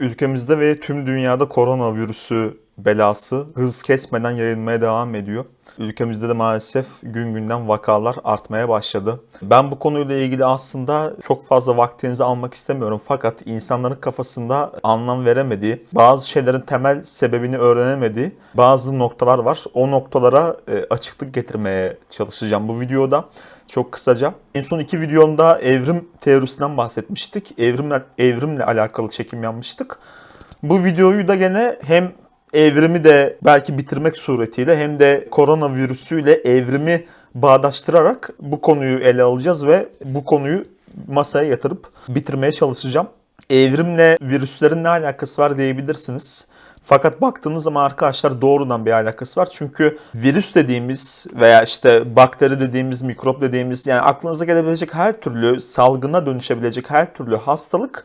Ülkemizde ve tüm dünyada koronavirüsü belası hız kesmeden yayılmaya devam ediyor. Ülkemizde de maalesef gün günden vakalar artmaya başladı. Ben bu konuyla ilgili aslında çok fazla vaktinizi almak istemiyorum. Fakat insanların kafasında anlam veremediği, bazı şeylerin temel sebebini öğrenemediği bazı noktalar var. O noktalara e, açıklık getirmeye çalışacağım bu videoda. Çok kısaca. En son iki videomda evrim teorisinden bahsetmiştik. Evrimle, evrimle alakalı çekim yapmıştık. Bu videoyu da gene hem evrimi de belki bitirmek suretiyle hem de koronavirüsüyle evrimi bağdaştırarak bu konuyu ele alacağız ve bu konuyu masaya yatırıp bitirmeye çalışacağım. Evrimle virüslerin ne alakası var diyebilirsiniz. Fakat baktığınız zaman arkadaşlar doğrudan bir alakası var. Çünkü virüs dediğimiz veya işte bakteri dediğimiz, mikrop dediğimiz yani aklınıza gelebilecek her türlü salgına dönüşebilecek her türlü hastalık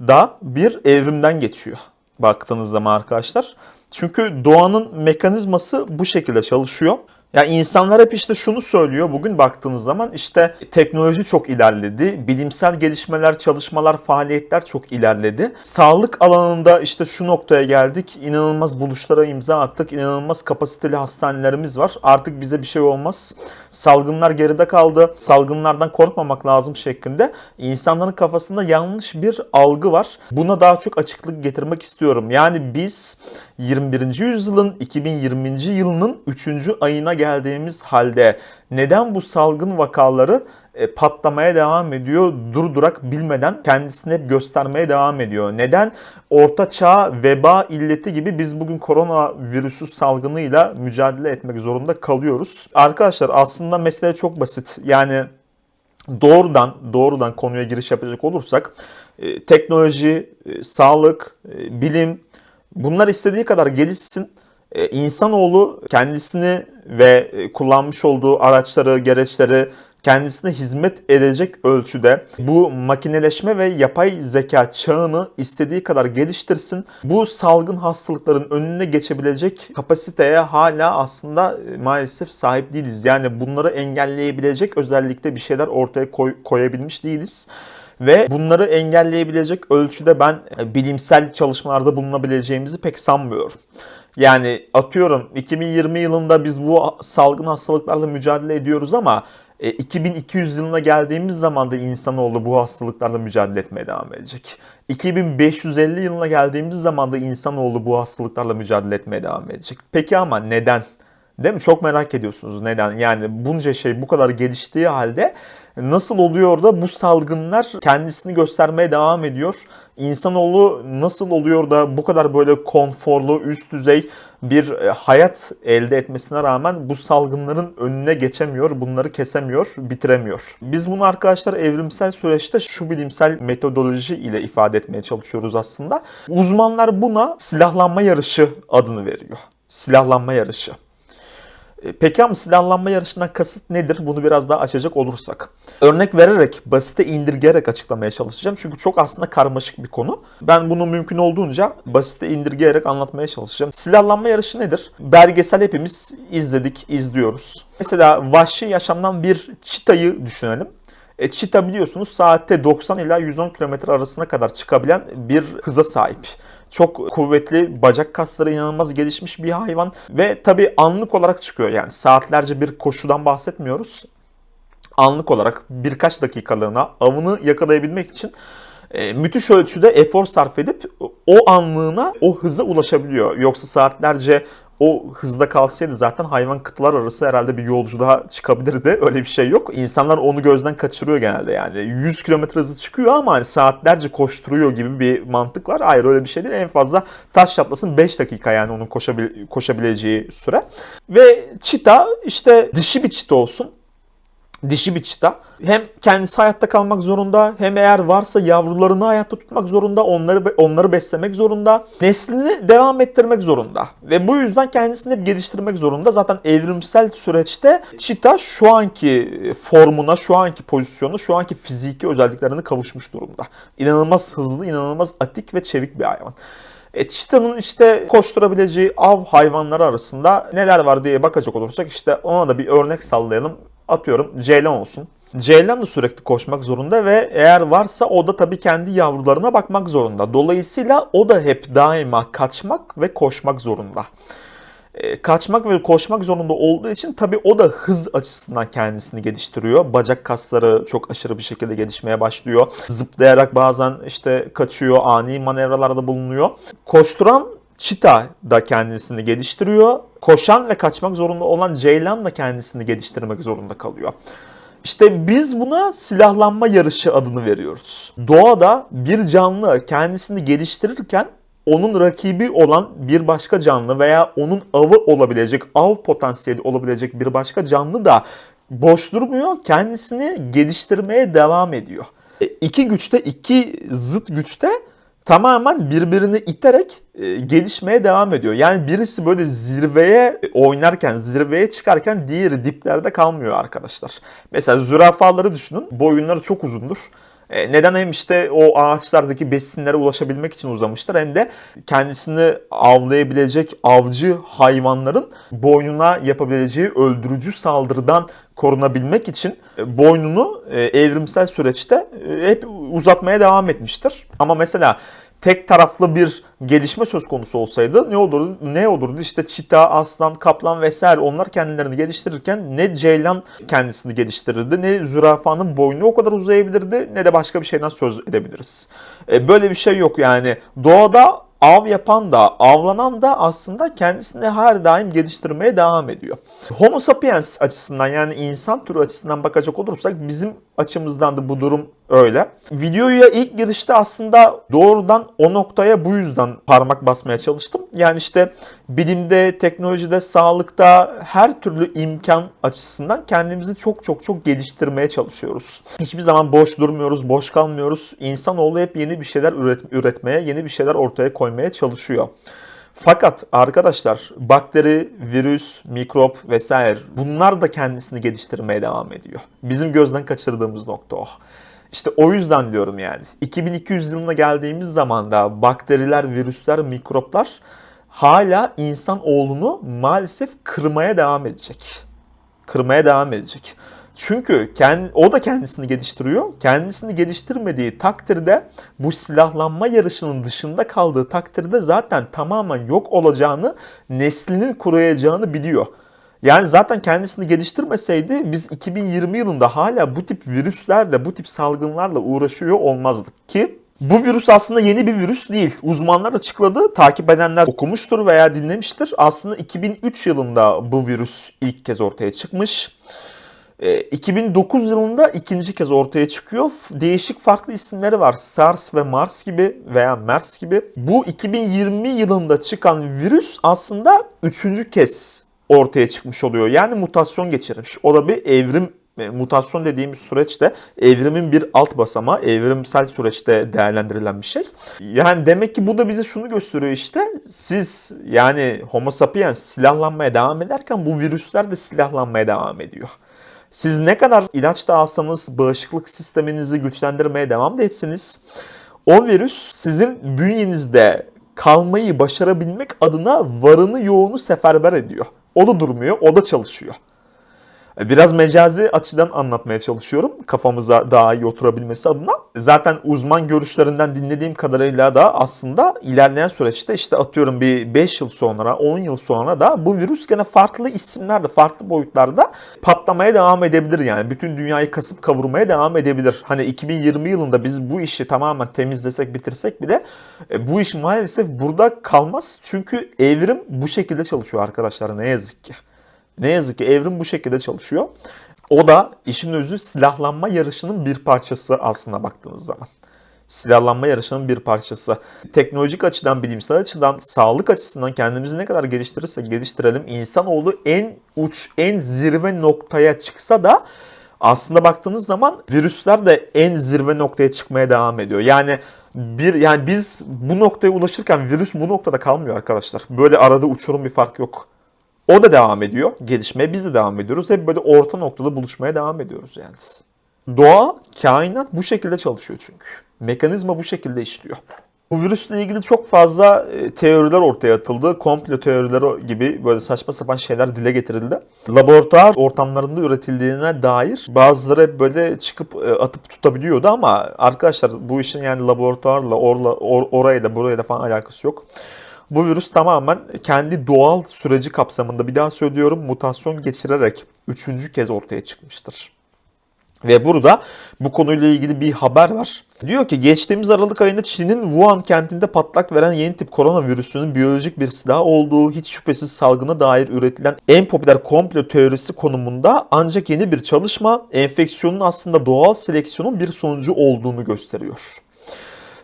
da bir evrimden geçiyor baktığınız zaman arkadaşlar. Çünkü doğanın mekanizması bu şekilde çalışıyor. Yani insanlar hep işte şunu söylüyor bugün baktığınız zaman işte teknoloji çok ilerledi, bilimsel gelişmeler, çalışmalar, faaliyetler çok ilerledi. Sağlık alanında işte şu noktaya geldik, inanılmaz buluşlara imza attık, inanılmaz kapasiteli hastanelerimiz var. Artık bize bir şey olmaz. Salgınlar geride kaldı, salgınlardan korkmamak lazım şeklinde insanların kafasında yanlış bir algı var. Buna daha çok açıklık getirmek istiyorum. Yani biz 21. yüzyılın 2020. yılının 3. ayına geldiğimiz halde neden bu salgın vakaları e, patlamaya devam ediyor, durdurak bilmeden kendisini göstermeye devam ediyor. Neden? Orta çağ veba illeti gibi biz bugün koronavirüsü salgınıyla mücadele etmek zorunda kalıyoruz. Arkadaşlar aslında mesele çok basit. Yani doğrudan doğrudan konuya giriş yapacak olursak e, teknoloji, e, sağlık, bilim bunlar istediği kadar gelişsin. E, insanoğlu kendisini ve e, kullanmış olduğu araçları, gereçleri kendisine hizmet edecek ölçüde bu makineleşme ve yapay zeka çağını istediği kadar geliştirsin. Bu salgın hastalıkların önüne geçebilecek kapasiteye hala aslında e, maalesef sahip değiliz. Yani bunları engelleyebilecek özellikle bir şeyler ortaya koy, koyabilmiş değiliz. Ve bunları engelleyebilecek ölçüde ben e, bilimsel çalışmalarda bulunabileceğimizi pek sanmıyorum. Yani atıyorum 2020 yılında biz bu salgın hastalıklarla mücadele ediyoruz ama 2200 e, yılına geldiğimiz zaman da insanoğlu bu hastalıklarla mücadele etmeye devam edecek. 2550 yılına geldiğimiz zaman da insanoğlu bu hastalıklarla mücadele etmeye devam edecek. Peki ama neden? Değil mi? Çok merak ediyorsunuz neden? Yani bunca şey bu kadar geliştiği halde nasıl oluyor da bu salgınlar kendisini göstermeye devam ediyor? İnsanoğlu nasıl oluyor da bu kadar böyle konforlu, üst düzey bir e, hayat elde etmesine rağmen bu salgınların önüne geçemiyor, bunları kesemiyor, bitiremiyor. Biz bunu arkadaşlar evrimsel süreçte şu bilimsel metodoloji ile ifade etmeye çalışıyoruz aslında. Uzmanlar buna silahlanma yarışı adını veriyor. Silahlanma yarışı. E, peki ama silahlanma yarışından kasıt nedir? Bunu biraz daha açacak olursak. Örnek vererek, basite indirgeyerek açıklamaya çalışacağım. Çünkü çok aslında karmaşık bir konu. Ben bunu mümkün olduğunca basite indirgeyerek anlatmaya çalışacağım. Silahlanma yarışı nedir? Belgesel hepimiz izledik, izliyoruz. Mesela vahşi yaşamdan bir çitayı düşünelim. E, çita biliyorsunuz saatte 90 ila 110 km arasına kadar çıkabilen bir hıza sahip. Çok kuvvetli, bacak kasları inanılmaz gelişmiş bir hayvan ve tabi anlık olarak çıkıyor. Yani saatlerce bir koşudan bahsetmiyoruz. Anlık olarak birkaç dakikalığına avını yakalayabilmek için e, müthiş ölçüde efor sarf edip o anlığına o hıza ulaşabiliyor. Yoksa saatlerce o hızda kalsaydı zaten hayvan kıtalar arası herhalde bir yolculuğa çıkabilirdi. Öyle bir şey yok. İnsanlar onu gözden kaçırıyor genelde yani. 100 km hızı çıkıyor ama hani saatlerce koşturuyor gibi bir mantık var. Hayır öyle bir şey değil. En fazla taş çatlasın 5 dakika yani onun koşabil koşabileceği süre. Ve çita işte dişi bir çita olsun dişi bir çita. Hem kendisi hayatta kalmak zorunda hem eğer varsa yavrularını hayatta tutmak zorunda, onları onları beslemek zorunda, neslini devam ettirmek zorunda. Ve bu yüzden kendisini hep geliştirmek zorunda. Zaten evrimsel süreçte çita şu anki formuna, şu anki pozisyonu, şu anki fiziki özelliklerini kavuşmuş durumda. İnanılmaz hızlı, inanılmaz atik ve çevik bir hayvan. E, çitanın işte koşturabileceği av hayvanları arasında neler var diye bakacak olursak işte ona da bir örnek sallayalım atıyorum ceylan olsun. Ceylan da sürekli koşmak zorunda ve eğer varsa o da tabii kendi yavrularına bakmak zorunda. Dolayısıyla o da hep daima kaçmak ve koşmak zorunda. E, kaçmak ve koşmak zorunda olduğu için tabii o da hız açısından kendisini geliştiriyor. Bacak kasları çok aşırı bir şekilde gelişmeye başlıyor. Zıplayarak bazen işte kaçıyor, ani manevralarda bulunuyor. Koşturan Çita da kendisini geliştiriyor. Koşan ve kaçmak zorunda olan Ceylan da kendisini geliştirmek zorunda kalıyor. İşte biz buna silahlanma yarışı adını veriyoruz. Doğada bir canlı kendisini geliştirirken onun rakibi olan bir başka canlı veya onun avı olabilecek, av potansiyeli olabilecek bir başka canlı da boş durmuyor. Kendisini geliştirmeye devam ediyor. E, İki güçte, iki zıt güçte tamamen birbirini iterek e, gelişmeye devam ediyor. Yani birisi böyle zirveye oynarken, zirveye çıkarken diğeri diplerde kalmıyor arkadaşlar. Mesela zürafaları düşünün. Boyunları çok uzundur. E, Neden hem işte o ağaçlardaki besinlere ulaşabilmek için uzamışlar hem de kendisini avlayabilecek avcı hayvanların boynuna yapabileceği öldürücü saldırıdan korunabilmek için e, boynunu e, evrimsel süreçte e, hep uzatmaya devam etmiştir. Ama mesela tek taraflı bir gelişme söz konusu olsaydı ne olurdu? Ne olurdu? İşte çita, aslan, kaplan vesaire onlar kendilerini geliştirirken ne ceylan kendisini geliştirirdi ne zürafanın boynu o kadar uzayabilirdi ne de başka bir şeyden söz edebiliriz. E, Böyle bir şey yok yani. Doğada av yapan da avlanan da aslında kendisini her daim geliştirmeye devam ediyor. Homo sapiens açısından yani insan türü açısından bakacak olursak bizim açımızdan da bu durum öyle. Videoya ilk girişte aslında doğrudan o noktaya bu yüzden parmak basmaya çalıştım. Yani işte bilimde, teknolojide, sağlıkta her türlü imkan açısından kendimizi çok çok çok geliştirmeye çalışıyoruz. Hiçbir zaman boş durmuyoruz, boş kalmıyoruz. İnsanoğlu hep yeni bir şeyler üret- üretmeye, yeni bir şeyler ortaya koymaya çalışıyor. Fakat arkadaşlar bakteri, virüs, mikrop vesaire bunlar da kendisini geliştirmeye devam ediyor. Bizim gözden kaçırdığımız nokta o. İşte o yüzden diyorum yani. 2200 yılına geldiğimiz zaman da bakteriler, virüsler, mikroplar hala insan oğlunu maalesef kırmaya devam edecek. Kırmaya devam edecek. Çünkü kendi, o da kendisini geliştiriyor. Kendisini geliştirmediği takdirde bu silahlanma yarışının dışında kaldığı takdirde zaten tamamen yok olacağını, neslinin kuruyacağını biliyor. Yani zaten kendisini geliştirmeseydi biz 2020 yılında hala bu tip virüslerle, bu tip salgınlarla uğraşıyor olmazdık ki bu virüs aslında yeni bir virüs değil. Uzmanlar açıkladı, takip edenler okumuştur veya dinlemiştir. Aslında 2003 yılında bu virüs ilk kez ortaya çıkmış. E, 2009 yılında ikinci kez ortaya çıkıyor. Değişik farklı isimleri var. SARS ve MARS gibi veya MERS gibi. Bu 2020 yılında çıkan virüs aslında üçüncü kez ortaya çıkmış oluyor. Yani mutasyon geçirmiş. O da bir evrim e, mutasyon dediğimiz süreçte evrimin bir alt basamağı, evrimsel süreçte değerlendirilen bir şey. Yani demek ki bu da bize şunu gösteriyor işte. Siz yani Homo sapiens silahlanmaya devam ederken bu virüsler de silahlanmaya devam ediyor. Siz ne kadar ilaç da bağışıklık sisteminizi güçlendirmeye devam da etseniz o virüs sizin bünyenizde kalmayı başarabilmek adına varını yoğunu seferber ediyor. O da durmuyor, o da çalışıyor. Biraz mecazi açıdan anlatmaya çalışıyorum kafamıza daha iyi oturabilmesi adına. Zaten uzman görüşlerinden dinlediğim kadarıyla da aslında ilerleyen süreçte işte atıyorum bir 5 yıl sonra 10 yıl sonra da bu virüs gene farklı isimlerde farklı boyutlarda patlamaya devam edebilir yani. Bütün dünyayı kasıp kavurmaya devam edebilir. Hani 2020 yılında biz bu işi tamamen temizlesek bitirsek bile e, bu iş maalesef burada kalmaz. Çünkü evrim bu şekilde çalışıyor arkadaşlar ne yazık ki. Ne yazık ki evrim bu şekilde çalışıyor. O da işin özü silahlanma yarışının bir parçası aslına baktığınız zaman. Silahlanma yarışının bir parçası. Teknolojik açıdan, bilimsel açıdan, sağlık açısından kendimizi ne kadar geliştirirsek geliştirelim insanoğlu en uç, en zirve noktaya çıksa da aslında baktığınız zaman virüsler de en zirve noktaya çıkmaya devam ediyor. Yani bir yani biz bu noktaya ulaşırken virüs bu noktada kalmıyor arkadaşlar. Böyle arada uçurum bir fark yok. O da devam ediyor gelişmeye. Biz de devam ediyoruz. Hep böyle orta noktada buluşmaya devam ediyoruz yani. Doğa, kainat bu şekilde çalışıyor çünkü. Mekanizma bu şekilde işliyor. Bu virüsle ilgili çok fazla e, teoriler ortaya atıldı. Komplo teorileri gibi böyle saçma sapan şeyler dile getirildi. Laboratuvar ortamlarında üretildiğine dair bazıları hep böyle çıkıp e, atıp tutabiliyordu ama arkadaşlar bu işin yani laboratuvarla orla, or, orayla burayla falan alakası yok. Bu virüs tamamen kendi doğal süreci kapsamında bir daha söylüyorum mutasyon geçirerek üçüncü kez ortaya çıkmıştır. Ve burada bu konuyla ilgili bir haber var. Diyor ki geçtiğimiz Aralık ayında Çin'in Wuhan kentinde patlak veren yeni tip koronavirüsünün biyolojik bir silah olduğu hiç şüphesiz salgına dair üretilen en popüler komplo teorisi konumunda ancak yeni bir çalışma enfeksiyonun aslında doğal seleksiyonun bir sonucu olduğunu gösteriyor.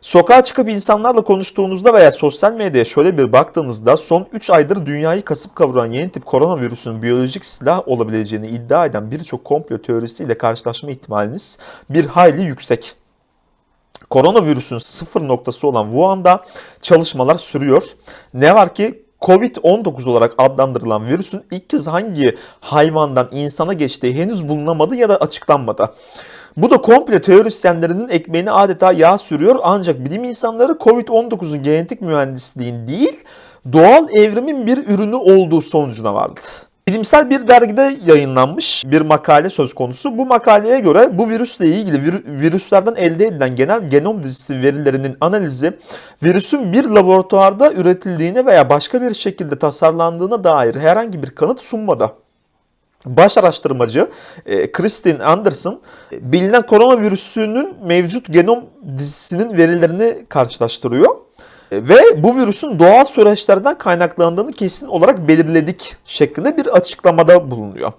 Sokağa çıkıp insanlarla konuştuğunuzda veya sosyal medyaya şöyle bir baktığınızda son 3 aydır dünyayı kasıp kavuran yeni tip koronavirüsün biyolojik silah olabileceğini iddia eden birçok komplo teorisiyle karşılaşma ihtimaliniz bir hayli yüksek. Koronavirüsün sıfır noktası olan Wuhan'da çalışmalar sürüyor. Ne var ki Covid-19 olarak adlandırılan virüsün ilk kez hangi hayvandan insana geçtiği henüz bulunamadı ya da açıklanmadı. Bu da komple teorisyenlerinin ekmeğini adeta yağ sürüyor ancak bilim insanları Covid-19'un genetik mühendisliğin değil doğal evrimin bir ürünü olduğu sonucuna vardı. Bilimsel bir dergide yayınlanmış bir makale söz konusu. Bu makaleye göre bu virüsle ilgili virüslerden elde edilen genel genom dizisi verilerinin analizi virüsün bir laboratuvarda üretildiğine veya başka bir şekilde tasarlandığına dair herhangi bir kanıt sunmadı. Baş araştırmacı e, Christine Anderson bilinen koronavirüsünün mevcut genom dizisinin verilerini karşılaştırıyor. E, ve bu virüsün doğal süreçlerden kaynaklandığını kesin olarak belirledik şeklinde bir açıklamada bulunuyor.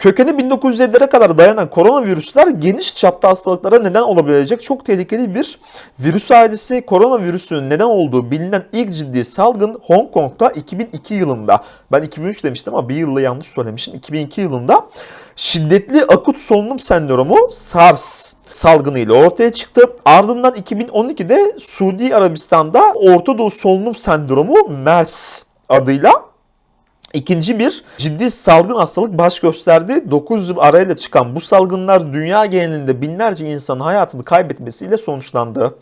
Kökeni 1950'lere kadar dayanan koronavirüsler geniş çapta hastalıklara neden olabilecek çok tehlikeli bir virüs ailesi. Koronavirüsünün neden olduğu bilinen ilk ciddi salgın Hong Kong'da 2002 yılında, ben 2003 demiştim ama bir yılla yanlış söylemişim, 2002 yılında şiddetli akut solunum sendromu SARS salgını ile ortaya çıktı. Ardından 2012'de Suudi Arabistan'da Orta Doğu solunum sendromu MERS adıyla İkinci bir ciddi salgın hastalık baş gösterdi. 9 yıl arayla çıkan bu salgınlar dünya genelinde binlerce insanın hayatını kaybetmesiyle sonuçlandı.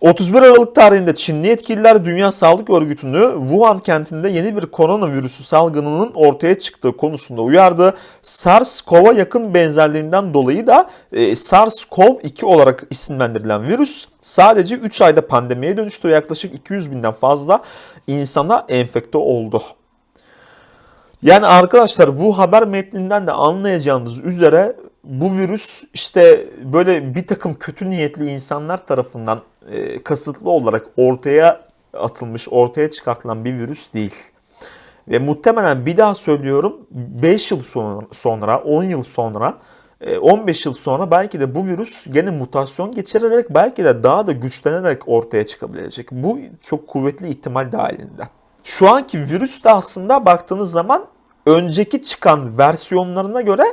31 Aralık tarihinde Çinli yetkililer Dünya Sağlık Örgütü'nü Wuhan kentinde yeni bir koronavirüsü salgınının ortaya çıktığı konusunda uyardı. SARS-CoV'a yakın benzerliğinden dolayı da e, SARS-CoV-2 olarak isimlendirilen virüs sadece 3 ayda pandemiye dönüştü. Yaklaşık 200 binden fazla insana enfekte oldu. Yani arkadaşlar bu haber metninden de anlayacağınız üzere bu virüs işte böyle bir takım kötü niyetli insanlar tarafından e, kasıtlı olarak ortaya atılmış, ortaya çıkartılan bir virüs değil. Ve muhtemelen bir daha söylüyorum 5 yıl sonra, 10 yıl sonra, 15 e, yıl sonra belki de bu virüs gene mutasyon geçirerek belki de daha da güçlenerek ortaya çıkabilecek. Bu çok kuvvetli ihtimal dahilinde. Şu anki virüs de aslında baktığınız zaman önceki çıkan versiyonlarına göre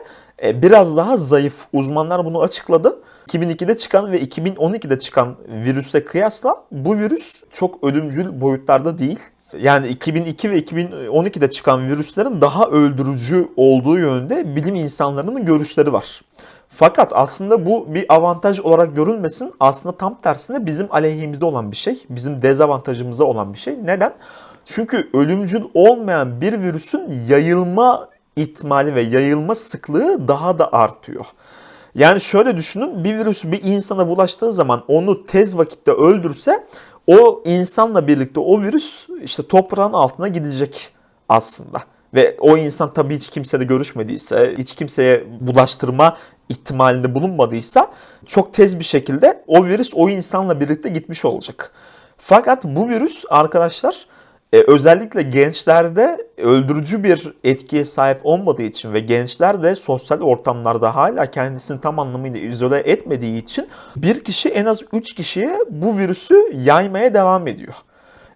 e, biraz daha zayıf. Uzmanlar bunu açıkladı. 2002'de çıkan ve 2012'de çıkan virüse kıyasla bu virüs çok ölümcül boyutlarda değil. Yani 2002 ve 2012'de çıkan virüslerin daha öldürücü olduğu yönde bilim insanlarının görüşleri var. Fakat aslında bu bir avantaj olarak görülmesin. Aslında tam tersine bizim aleyhimize olan bir şey. Bizim dezavantajımıza olan bir şey. Neden? Çünkü ölümcül olmayan bir virüsün yayılma ihtimali ve yayılma sıklığı daha da artıyor. Yani şöyle düşünün bir virüs bir insana bulaştığı zaman onu tez vakitte öldürse o insanla birlikte o virüs işte toprağın altına gidecek aslında. Ve o insan tabii hiç kimseyle görüşmediyse, hiç kimseye bulaştırma ihtimalinde bulunmadıysa çok tez bir şekilde o virüs o insanla birlikte gitmiş olacak. Fakat bu virüs arkadaşlar e, özellikle gençlerde öldürücü bir etkiye sahip olmadığı için ve gençler de sosyal ortamlarda hala kendisini tam anlamıyla izole etmediği için bir kişi en az 3 kişiye bu virüsü yaymaya devam ediyor.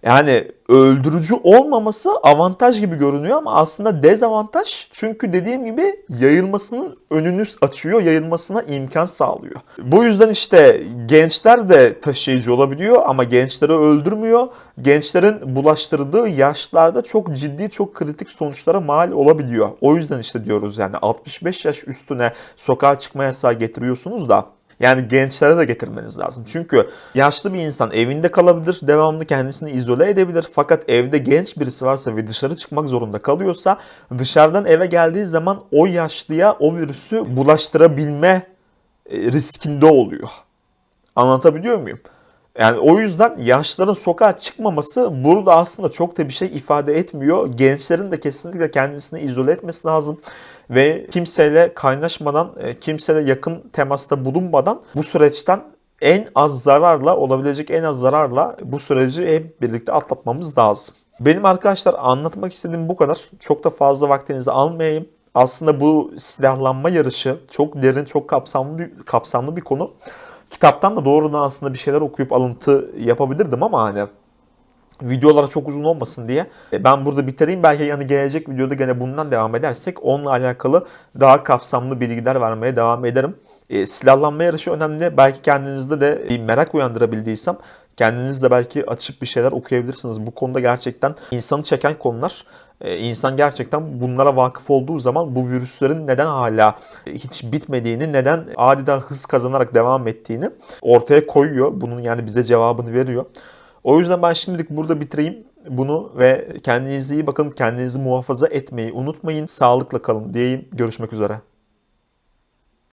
Yani öldürücü olmaması avantaj gibi görünüyor ama aslında dezavantaj. Çünkü dediğim gibi yayılmasının önünü açıyor, yayılmasına imkan sağlıyor. Bu yüzden işte gençler de taşıyıcı olabiliyor ama gençleri öldürmüyor. Gençlerin bulaştırdığı yaşlarda çok ciddi, çok kritik sonuçlara mal olabiliyor. O yüzden işte diyoruz yani 65 yaş üstüne sokağa çıkma yasağı getiriyorsunuz da Yani gençlere de getirmeniz lazım. Çünkü yaşlı bir insan evinde kalabilir, devamlı kendisini izole edebilir. Fakat evde genç birisi varsa ve dışarı çıkmak zorunda kalıyorsa dışarıdan eve geldiği zaman o yaşlıya o virüsü bulaştırabilme e, riskinde oluyor. Anlatabiliyor muyum? Yani o yüzden yaşlıların sokağa çıkmaması burada aslında çok da bir şey ifade etmiyor. Gençlerin de kesinlikle kendisini izole etmesi lazım ve kimseyle kaynaşmadan, e, kimseyle yakın temasta bulunmadan bu süreçten en az zararla, olabilecek en az zararla bu süreci hep birlikte atlatmamız lazım. Benim arkadaşlar anlatmak istediğim bu kadar. Çok da fazla vaktinizi almayayım. Aslında bu silahlanma yarışı çok derin, çok kapsamlı bir, kapsamlı bir konu. Kitaptan da doğrudan aslında bir şeyler okuyup alıntı yapabilirdim ama hani videolar çok uzun olmasın diye e, ben burada bitireyim. Belki yani gelecek videoda gene bundan devam edersek onunla alakalı daha kapsamlı bilgiler vermeye devam ederim. E, silahlanma yarışı önemli. Belki kendinizde de bir merak uyandırabildiysem kendiniz de belki açıp bir şeyler okuyabilirsiniz. Bu konuda gerçekten insanı çeken konular. E, insan gerçekten bunlara vakıf olduğu zaman bu virüslerin neden hala hiç bitmediğini, neden adeta hız kazanarak devam ettiğini ortaya koyuyor. Bunun yani bize cevabını veriyor. O yüzden ben şimdilik burada bitireyim bunu ve kendinize iyi bakın. Kendinizi muhafaza etmeyi unutmayın. Sağlıkla kalın diyeyim. Görüşmek üzere.